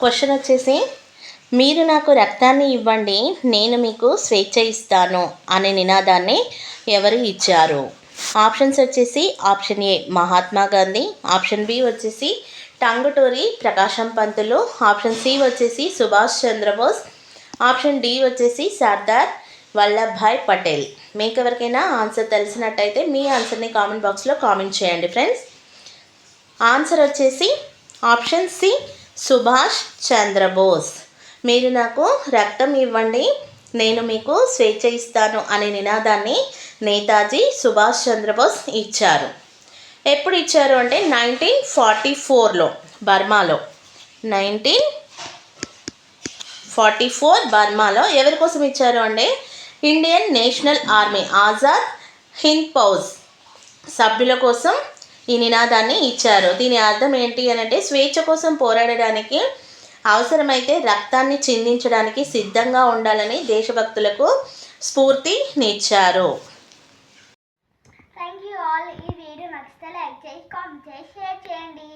Question వచ్చేసి మీరు నాకు రక్తాన్ని ఇవ్వండి నేను మీకు స్వేచ్ఛ ఇస్తాను అనే నినాదాన్ని ఎవరు ఇచ్చారు? ఆప్షన్స్ వచ్చేసి option A Mahatma Gandhi. Option B వచ్చేసి టంగుటూరి ప్రకాశం పంతులు. ఆప్షన్ సి వచ్చేసి సుభాష్ చంద్రబోస్. ఆప్షన్ డి వచ్చేసి సర్దార్ వల్లభాయ్ పటేల్. మీకు ఎవరికైనా ఆన్సర్ తెలిసినట్టయితే మీ ఆన్సర్ని కామెంట్ బాక్స్లో కామెంట్ చేయండి ఫ్రెండ్స్. ఆన్సర్ వచ్చేసి ఆప్షన్ సి సుభాష్ చంద్రబోస్ మీరు నాకు రక్తం ఇవ్వండి నేను మీకు స్వేచ్ఛ ఇస్తాను అనే నినాదాన్ని నేతాజీ సుభాష్ చంద్రబోస్ ఇచ్చారు. ఎప్పుడు ఇచ్చారు అంటే నైన్టీన్ ఫార్టీ ఫోర్లో బర్మాలో. నైన్టీన్ ఫార్టీ ఫోర్ బర్మాలో ఎవరి కోసం ఇచ్చారు అంటే Indian national army Azad Hind Fauj సభ్యుల కోసం ఈ నినాదాన్ని ఇచ్చారు. దీని అర్థం ఏంటి అని అంటే స్వేచ్ఛ కోసం పోరాడడానికి అవసరమైతే రక్తాన్ని చిందించడానికి సిద్ధంగా ఉండాలని దేశభక్తులకు స్ఫూర్తినిచ్చారు థ్యాంక్ యూ ఆల్ ఈ వీడియో నచ్చితే లైక్ చేసి కామెంట్ చేసి షేర్ చేయండి.